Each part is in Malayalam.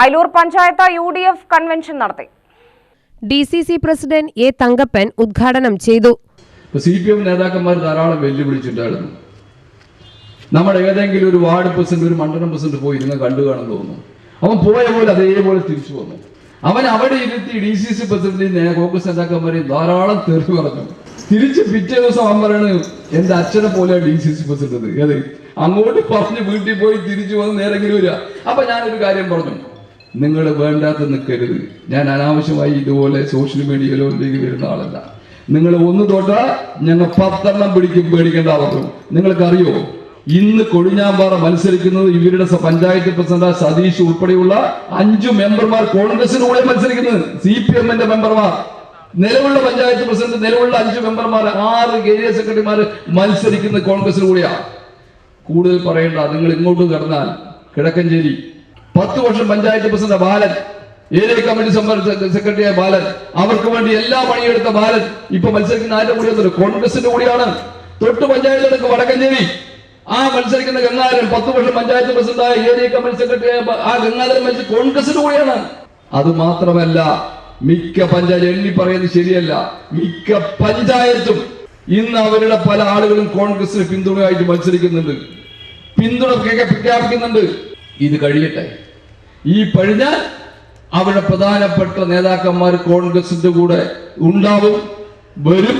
Ayalur panchayat U D F convention നടത്തി. D C C president A Thankappan ഉദ്ഘാടനം ചെയ്തു. സി പി എം നേതാക്കന്മാർ ധാരാളം വെല്ലുവിളിച്ചിട്ടായിരുന്നു നമ്മുടെ ഏതെങ്കിലും ഒരു വാർഡ് പ്രസിഡന്റ് ഒരു മണ്ഡലം പ്രസിഡന്റ് പോയി ഇരുന്ന് കണ്ടു കാണാൻ തോന്നുന്നു. അവൻ പോയ പോലെ അതേപോലെ തിരിച്ചു വന്നു. അവൻ അവിടെ ഇരുത്തി ഡി സി സി പ്രസിഡന്റിനെ കോൺഗ്രസ് നേതാക്കന്മാരെയും ധാരാളം തെറി പറഞ്ഞു. തിരിച്ച് പിറ്റേ ദിവസം അവൻ പറയണത് എന്റെ അച്ഛനെ പോലെ ഡി സി സി പ്രസിഡന്റ്. ഏത് അങ്ങോട്ട് പറഞ്ഞ് വീട്ടിൽ പോയി തിരിച്ചു വന്ന് നേരെങ്കിലും വരിക. അപ്പൊ ഞാനൊരു കാര്യം പറഞ്ഞു. നിങ്ങൾ വേണ്ടാത്ത നിൽക്കരുത് ഞാൻ അനാവശ്യമായി ഇതുപോലെ സോഷ്യൽ മീഡിയയിലോ എന്തെങ്കിലും വരുന്ന ആളല്ല. നിങ്ങൾ ഒന്ന് തൊട്ട ഞങ്ങൾ പത്തെണ്ണം പിടിക്കും പേടിക്കേണ്ട പറഞ്ഞു നിങ്ങൾക്കറിയോ ഇന്ന് കൊഴിഞ്ഞാമ്പാറ മത്സരിക്കുന്നത് ഇവരുടെ പഞ്ചായത്ത് പ്രസിഡന്റ് സതീഷ് ഉൾപ്പെടെയുള്ള അഞ്ചു മെമ്പർമാർ കോൺഗ്രസിന് കൂടെ മത്സരിക്കുന്നത്. സി പി എമ്മിന്റെ മെമ്പർമാർ. നിലവിലുള്ള പഞ്ചായത്ത് പ്രസിഡന്റ് നിലവിലുള്ള അഞ്ചു മെമ്പർമാർ ആറ് ഏരിയ സെക്രട്ടറിമാർ മത്സരിക്കുന്നത് കോൺഗ്രസിന് കൂടെയാണ് കൂടുതൽ പറയേണ്ട നിങ്ങൾ ഇങ്ങോട്ട് കടന്നാൽ കിഴക്കഞ്ചേരി പത്ത് വർഷം panchayat president Balan area committee സെക്രട്ടറിയായ ബാലൻ അവർക്ക് വേണ്ടി എല്ലാ പണിയെടുത്ത ബാലൻ ഇപ്പൊ മത്സരിക്കുന്ന ആരുടെ കൂടി കോൺഗ്രസിന്റെ കൂടിയാണ്. തൊട്ട് പഞ്ചായത്ത് പഞ്ചായത്തിലേക്ക് വടക്കഞ്ചേരി. ആ മത്സരിക്കുന്ന ഗംഗാധരൻ പത്ത് വർഷം പഞ്ചായത്ത് പ്രസിഡന്റായ ഏരിയ കമ്മിറ്റി സെക്രട്ടറിയായ ആ ഗംഗാധരൻ മത്സരി കോൺഗ്രസിന്റെ കൂടിയാണ്. അത് മാത്രമല്ല മിക്ക പഞ്ചായത്ത് എണ്ണി പറയുന്നത് ശരിയല്ല. മിക്ക പഞ്ചായത്തും ഇന്ന് അവരുടെ പല ആളുകളും കോൺഗ്രസിന് പിന്തുണയായിട്ട് മത്സരിക്കുന്നുണ്ട്. പിന്തുണ പ്രഖ്യാ- പ്രഖ്യാപിക്കുന്നുണ്ട് ഇത് കഴിയട്ടെ. ഈ കഴിഞ്ഞാൽ അവരുടെ പ്രധാനപ്പെട്ട നേതാക്കന്മാർ കോൺഗ്രസിന്റെ കൂടെ ഉണ്ടാവും വരും.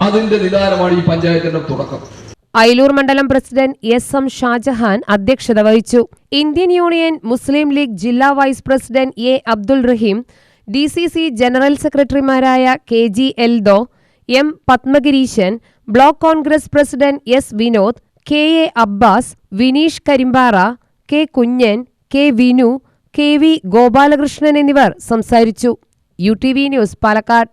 അതിന്റെ നിദാനമാണ് ഈ പഞ്ചായത്തിന്റെ തുടക്കം. അയലൂർ മണ്ഡലം പ്രസിഡന്റ് എസ് എം ഷാജഹാൻ അധ്യക്ഷത വഹിച്ചു. ഇന്ത്യൻ യൂണിയൻ മുസ്ലിം ലീഗ് ജില്ലാ vice president A Abdul Rahim D C C general സെക്രട്ടറിമാരായ K G Eldho M Padmagireeshan block Congress president S Vinod K A Abbas Vineesh Karimpara K Kunjan K Vinu K V Gopalakrishnan എന്നിവർ സംസാരിച്ചു. U T V news Palakkad.